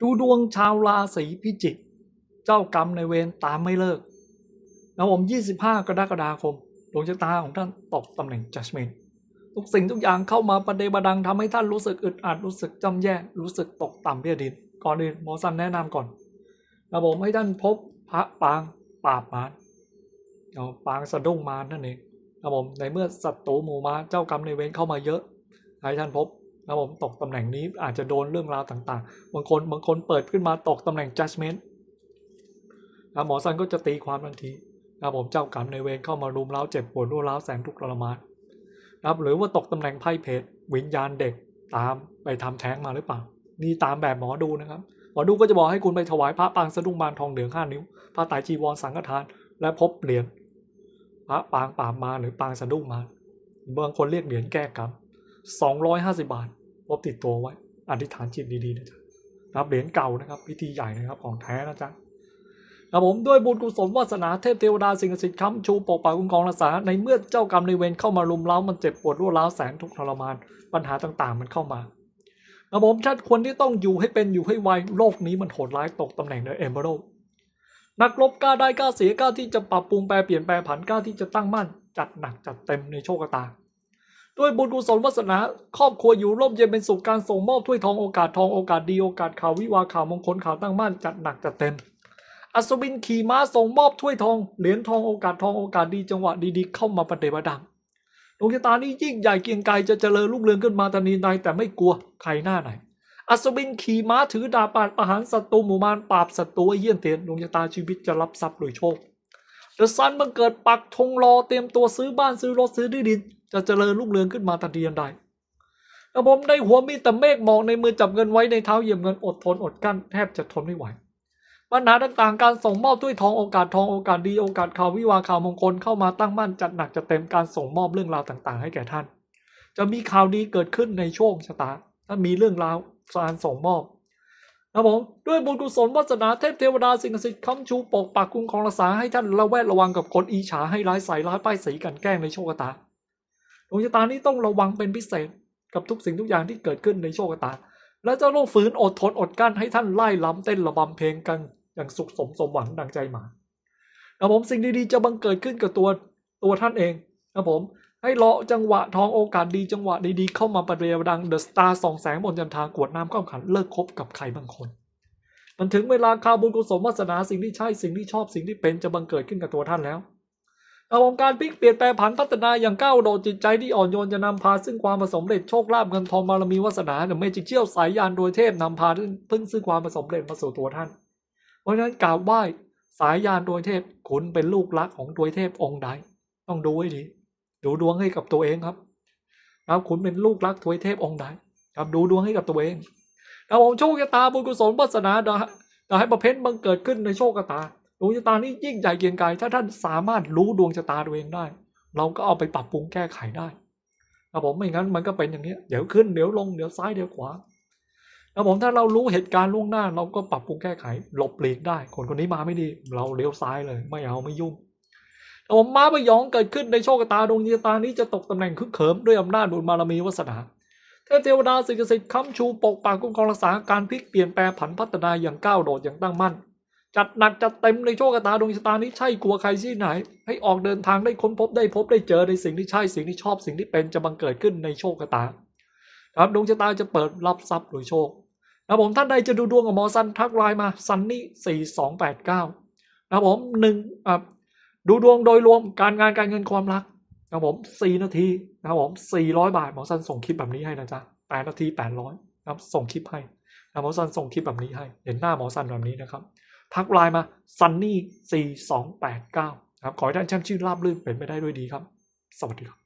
ดูดวงชาวราศีพิจิก เจ้ากรรมในเวรตามไม่เลิกนะผม25 กรกฎาคมดวงชะตาของท่านตกตำแหน่ง judgment ทุกสิ่งทุกอย่างเข้ามาประเดประดังทำให้ท่านรู้สึกอึดอัดรู้สึกจำแย่รู้สึกตกต่ำเพียดิน ก่อนอื่นหมอสันแนะนำก่อนนะผมให้ท่านพบพระปางปราบมารเอาปางสะดุ้งมารนั่นเองนะผมในเมื่อศัตรูหมู่มารเจ้ากรรมในเวรเข้ามาเยอะให้ท่านพบ นะผมตกตำแหน่งนี้อาจจะโดนเรื่องราวต่างๆ บางคนบางคนเปิดขึ้นมาตกตำแหน่ง judgment นะหมอสันก็จะตีความทันทีนะผมเจ้ากรรมในเวรเข้ามารุมเร้าเจ็บปวดรุมเร้าแสนทุกข์ทรมานนะครับหรือว่าตกตำแหน่งไพ่เพจวิญญาณเด็กตามไปทำแท้งมาหรือเปล่า นี่ตามแบบหมอดูนะครับ หมอดูก็จะบอกให้คุณไปถวายพระปางสะดุ้งมารทองเหลืองห้านิ้วพระไตรจีวรสังฆทาน และพบเหรียญพระปางปามาหรือปางสะดุ้งมาบางคนเรียกเหรียญแก้กรรม สองร้อยห้าสิบาทพบติดตัวไว้อธิษฐานจิตดีๆนะจ๊ะนะครับเหรียญเก่านะครับ พิธีใหญ่นะครับของแท้นะจ๊ะครับผมด้วยบุญกุศลวาสนาเทพเทวดาสิ่งศักดิ์สิทธิ์ค้ำชูปกปักคุ้มครองรักษาในเมื่อเจ้ากรรมในเวรเข้ามารุมเร้ามันเจ็บปวดรัวร้าวแสนทุกข์ทรมานปัญหาต่างๆ มันเข้ามาครับผมท่านควรที่ต้องอยู่ให้เป็นอยู่ให้ไวโลกนี้มันโหดร้ายตกตำแหน่งในเอมเบอร์นักรบกล้าได้กล้าเสียกล้าที่จะปรับปรุงแปลเปลี่ยนแปลผันกล้าที่จะตั้งมั่นจัดหนักจัดเต็มในโชคชะตา ด้วยบุญกุศลวาสนาครอบครัวอยู่ร่มเย็นเป็นสุขการส่งมอบถ้วยทองโอกาสทองโอกาสดีโอกาสข่าววิวาข่าวมงคลข่าวตั้งมั่นจัดหนักจัดเต็ม อัศวินขี่ม้าส่งมอบถ้วยทองเหรียญทองโอกาสทองโอกาสดีจังหวะดีๆเข้ามาประเดประดังดวงชะตานี้ยิ่งใหญ่เกียงไกรจะเจริญรุ่งเรืองขึ้นมาทันทีใดแต่ไม่กลัวใครหน้าไหน อัศวินขี่ม้าถือดาบปาดประหารศัตรูหมู่มารปราบศัตรูเยี่ยนเตียนดวงชะตาชีวิตจะรับทรัพย์โดยโชค เดอะซันบังเกิดปักธงรอเตรียมตัวซื้อบ้านซื้อรถซื้อที่ดิน จะเจริญรุ่งเรืองขึ้นมาทันทีทันใดกระผมในหัวมีแต่เมฆหมอกในมือจับเงินไว้ในเท้าเหยียบเงินอดทนอดกั้นแทบจะทนไม่ไหวปัญหาต่างๆ การส่งมอบด้วยทองโอกาสทองโอกาสดีโอกาสข่าววิวาข่าวมงคลเข้ามาตั้งมั่นจัดหนักจัดเต็มการส่งมอบเรื่องราวต่างๆ ให้แก่ท่าน จะมีข่าวดีเกิดขึ้นในโชคชะตา ถ้ามีเรื่องราวการส่งมอบ นะผมด้วยบุญกุศลวาสนาเทพเทวดาสิ่งศักดิ์สิทธิ์ค้ำชูปกปักคุ้มครองรักษาให้ท่านระแวดระวังกับคนอีฉาให้ร้ายใส่ร้ายป้ายสีกันแกล้งในโชคชะตาดวงชะตานี้ต้องระวังเป็นพิเศษกับทุกสิ่งทุกอย่างที่เกิดขึ้นในโชคชะตา และจะต้องฝืนอดทนอดกั้นให้ท่านไล่ล้ำเต้นระบำเพลงกันอย่างสุขสมสมหวังดังใจหมานะผมสิ่งดีๆจะบังเกิดขึ้นกับตัวตัวท่านเองนะผม ให้รอจังหวะทองโอกาสดีจังหวะดีๆเข้ามาประเดียวดังเดอะสตาร์ส่องแสงบนจันทากวดน้ำข้ามขันเลิกคบกับใครบางคน มันถึงเวลาข่าวบุญกุศลวาสนาสิ่งที่ใช่สิ่งที่ชอบสิ่งที่เป็นจะบังเกิดขึ้นกับตัวท่านแล้วนะผมการพลิกเปลี่ยนแปลงผันพัฒนาอย่างก้าวโดดจิตใจที่อ่อนโยนจะนำพาซึ่งความประสมเร็จโชคลาภเงินทองบารมีวาสนาหรือไม่จิเชี่ยวสายยานโดยเทพนำพาพึ่งซึ่งความประสมเร็จมาสู่ตัวท่าน เพราะฉะนั้นกราบไหว้สายยานโดยเทพคุณเป็นลูกรักของโดยเทพองค์ใดต้องดูให้ดี ดูดวงให้กับตัวเองครับครับคุณเป็นลูกรักทวยเทพองค์ใดครับดูดวงให้กับตัวเองครับผมโชคชะตาบุญกุศลวาสนาดาดาให้ประเภทบังเกิดขึ้นในโชคชะตาดวงชะตานี้ยิ่งใหญ่เกียงไกรถ้าท่านสามารถรู้ดวงชะตาตัวเองได้ เราก็เอาไปปรับปรุงแก้ไขได้ครับผมไม่งั้นมันก็เป็นอย่างนี้เดี๋ยวขึ้นเดี๋ยวลงเดี๋ยวซ้ายเดี๋ยวขวาครับผมถ้าเรารู้เหตุการณ์ล่วงหน้า เราก็ปรับปรุงแก้ไข หลบหลีกได้ คนคนนี้มาไม่ดี เราเลี้ยวซ้ายเลย ไม่เอาไม่ยุ่ง ผมม้าพยองเกิดขึ้นในโชคชะตาดวงชะตานี้จะตกตำแหน่งคึกเขิมด้วยอำนาจบุญบารมีวาสนาเทพเทวดาสิงศักดิ์สิทธิ์ค้ำชูปกปักคุ้มครองรักษาการพลิกเปลี่ยนแปลผันพัฒนาอย่างก้าวโดดอย่างตั้งมั่น จัดหนักจัดเต็มในโชคชะตาดวงชะตานี้ใช่กลัวใครที่ไหน ให้ออกเดินทางได้ค้นพบได้พบได้เจอในสิ่งที่ใช่สิ่งที่ชอบสิ่งที่เป็นจะบังเกิดขึ้นในโชคชะตาครับดวงชะตาจะเปิดรับทรัพย์โดยโชคนะผมท่านใดจะดูดวงกับหมอซันทักไลน์มาซันนี่สี่สองแปดเก้านะผมหนึ่งอ่า ดูดวงโดยรวมการงานการเงินความรักนะครับผมสี่นาทีนะครับผมสี่ร้อยบาทหมอสันส่งคลิปแบบนี้ให้นะจ๊ะแปดนาทีแปดร้อยนะครับส่งคลิปให้นะหมอสันส่งคลิปแบบนี้ให้ เห็นหน้าหมอสันแบบนี้นะครับ ทักไลน์มาซันนี่สี่สองแปดเก้าครับขอให้ท่านแช่มชื่นราบรื่นเป็นไปได้ด้วยดีครับ สวัสดีครับ